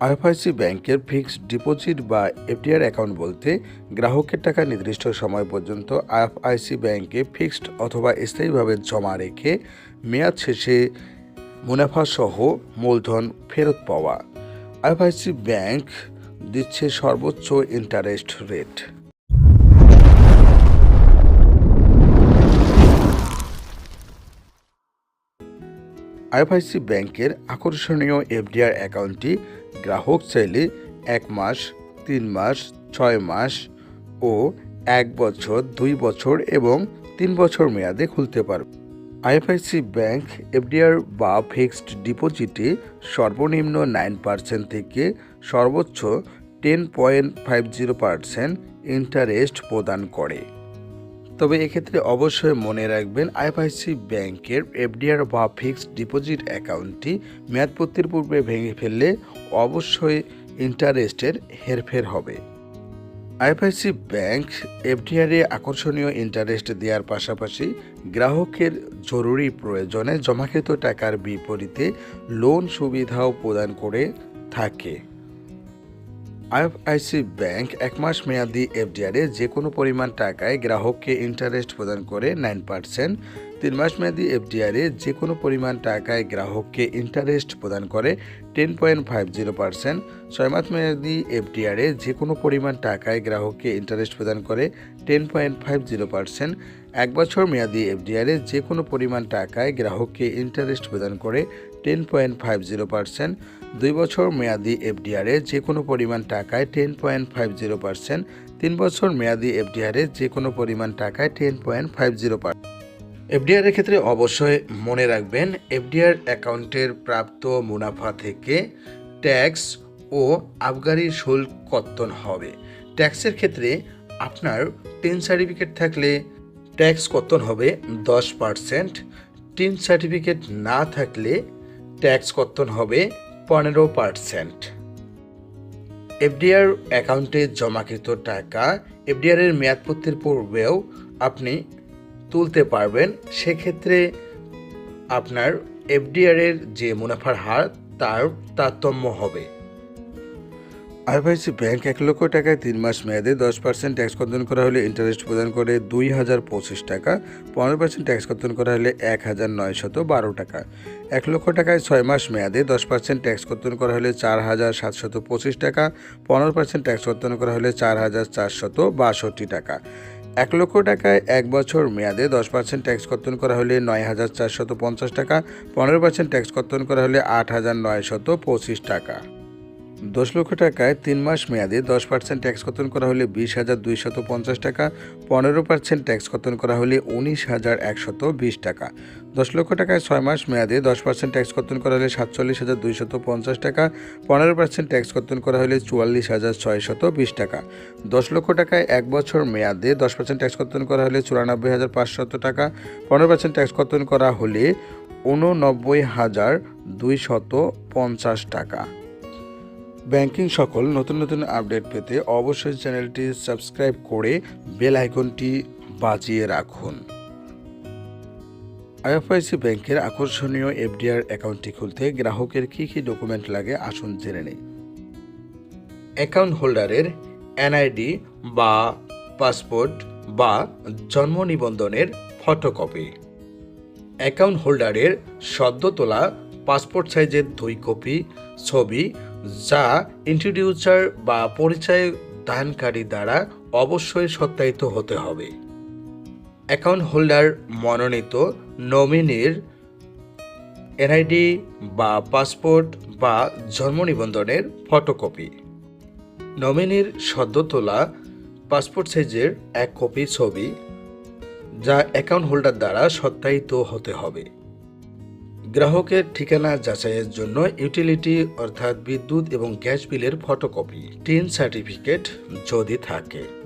IFIC ব্যাংকের fixed deposit বা FDR account বলতে গ্রাহকের টাকা নির্দিষ্ট সময় পর্যন্ত আইএফআইসি ব্যাংকে ফিক্সড অথবা স্থায়ীভাবে জমা রেখে মেয়াদ শেষে মুনাফা সহ মূলধন ফেরত পাওয়া। আইএফআইসি ব্যাংক দিচ্ছে সর্বোচ্চ ইন্টারেস্ট রেট আইএফআইসি ব্যাংকের আকর্ষণীয় এফডিআর অ্যাকাউন্টটি গ্রাহক চাইলে এক মাস, তিন মাস, ছয় মাস ও এক বছর, দুই বছর এবং তিন বছর মেয়াদে খুলতে পারবে। আইএফআইসি ব্যাংক এফডিআর বা ফিক্সড ডিপোজিটে সর্বনিম্ন নাইন পার্সেন্ট থেকে সর্বোচ্চ ten point five zero percent interest প্রদান করে। তবে এক্ষেত্রে অবশ্যই মনে রাখবেন, আইএফআইসি ব্যাংকের এফডিআর বা ফিক্সড ডিপোজিট অ্যাকাউন্টটি মেয়াদপত্তির পূর্বে ভেঙে ফেললে অবশ্যই ইন্টারেস্টের হেরফের হবে। আইএফআইসি ব্যাংক এফডিআরে আকর্ষণীয় ইন্টারেস্ট দেওয়ার পাশাপাশি গ্রাহকের জরুরি প্রয়োজনে জমাকৃত টাকার বিপরীতে লোন সুবিধাও প্রদান করে থাকে। আইএফআইসি ব্যাংক এক মাস মেয়াদি এফডিআরে যে কোনো পরিমাণ টাকায় গ্রাহককে ইন্টারেস্ট প্রদান করে নাইন পার্সেন্ট। তিন মাস মেয়াদি এফডিআরে যে কোনো পরিমাণ টাকায় গ্রাহককে ইন্টারেস্ট প্রদান করে ten point five zero percent. ছয় মাস মেয়াদি এফডিআরে যে কোনো পরিমাণ টাকায় গ্রাহককে ইন্টারেস্ট প্রদান করে ten point five zero percent. এক বছর মেয়াদি এফডিআরে যে কোনো পরিমাণ টাকায় গ্রাহককে ইন্টারেস্ট প্রদান করে ten point five zero percent দুই বছর মেয়াদি এফডিআরে যে কোনো পরিমাণ টাকায় ten point five zero percent তিন বছর মেয়াদি এফডিআরে যে কোনো পরিমাণ টাকায় ten point five zero percent FDR এর ক্ষেত্রে অবশ্যই মনে রাখবেন এফডিআর অ্যাকাউন্টের প্রাপ্ত মুনাফা থেকে ট্যাক্স ও আবগারি শুল্ক কর্তন হবে। ট্যাক্সের ক্ষেত্রে আপনার টিন সার্টিফিকেট থাকলে ট্যাক্স কর্তন হবে দশ পার্সেন্ট টিন সার্টিফিকেট না থাকলে ট্যাক্স কর্তন হবে পনেরো পার্সেন্ট। এফডিআর অ্যাকাউন্টে জমাকৃত টাকা এফডিআরের মেয়াদপত্তির পূর্বেও আপনি তুলতে পারবেন। সেক্ষেত্রে আপনার এফডিআরের যে মুনাফার হার, তার তারতম্য হবে। আইএফআইসি ব্যাংক এক লক্ষ টাকায় তিন মাস মেয়াদে দশ পার্সেন্ট ট্যাক্স কর্তন করা হলে ইন্টারেস্ট প্রদান করে দুই হাজার পঁচিশ টাকা, পনেরো পার্সেন্ট ট্যাক্স কর্তন করা হলে এক হাজার নয়শত বারো টাকা। এক লক্ষ টাকায় ছয় মাস মেয়াদে দশ পার্সেন্ট ট্যাক্স কর্তন করা হলে চার হাজার সাতশত পঁচিশ টাকা, পনেরো পার্সেন্ট ট্যাক্স কর্তন করা হলে চার হাজার চারশত বাষট্টি টাকা। এক লক্ষ টাকায় এক বছর মেয়াদে দশ পার্সেন্ট ট্যাক্স কর্তন করা হলে নয় হাজার চারশত পঞ্চাশ টাকা, পনেরো পার্সেন্ট ট্যাক্স কর্তন করা হলে আট হাজার নয়শত পঁচিশ টাকা। দশ লক্ষ টাকায় তিন মাস মেয়াদে দশ পার্সেন্ট ট্যাক্স কর্তন করা হলে বিশ হাজার দুইশত পঞ্চাশ টাকা, পনেরো পার্সেন্ট ট্যাক্স কর্তন করা হলে উনিশ হাজার একশত বিশ টাকা। দশ লক্ষ টাকায় ছয় মাস মেয়াদে দশ পার্সেন্ট ট্যাক্স কর্তন করা হলে সাতচল্লিশ হাজার দুইশত পঞ্চাশ টাকা, পনেরো পার্সেন্ট ট্যাক্স কর্তন করা হলে চুয়াল্লিশ হাজার ছয়শত বিশ টাকা। দশ লক্ষ টাকায় এক বছর মেয়াদে দশ পার্সেন্ট ট্যাক্স কর্তন করা হলে চুরানব্বই হাজার পাঁচশত টাকা, পনেরো পার্সেন্ট ট্যাক্স কর্তন করা হলে উননব্বই হাজার দুইশত পঞ্চাশ টাকা। ব্যাংকিং সকল নতুন নতুন আপডেট পেতে অবশ্যই চ্যানেলটি সাবস্ক্রাইব করে বেল আইকনটি বাজিয়ে রাখুন। আইএফআইসি ব্যাংকের আকর্ষণীয় এফডিআর অ্যাকাউন্টটি খুলতে গ্রাহকের কী কী ডকুমেন্ট লাগে আসুন জেনে নেই। অ্যাকাউন্ট হোল্ডারের এনআইডি বা পাসপোর্ট বা জন্ম নিবন্ধনের ফটোকপি। অ্যাকাউন্ট হোল্ডারের সদ্য তোলা পাসপোর্ট সাইজের দুই কপি, ছবি যা ইন্ট্রোডিউসার বা পরিচয় দানকারী দ্বারা অবশ্যই সত্যায়িত হতে হবে। অ্যাকাউন্ট হোল্ডার মনোনীত নমিনির এনআইডি বা পাসপোর্ট বা জন্ম নিবন্ধনের ফটোকপি নমিনির সদ্য তোলা পাসপোর্ট সাইজের এক কপি ছবি যা অ্যাকাউন্ট হোল্ডার দ্বারা সত্যায়িত হতে হবে। গ্রাহকের ঠিকানা যাচাইয়ের জন্য ইউটিলিটি অর্থাৎ বিদ্যুৎ এবং গ্যাস বিলের ফটোকপি। টিন সার্টিফিকেট যদি থাকে।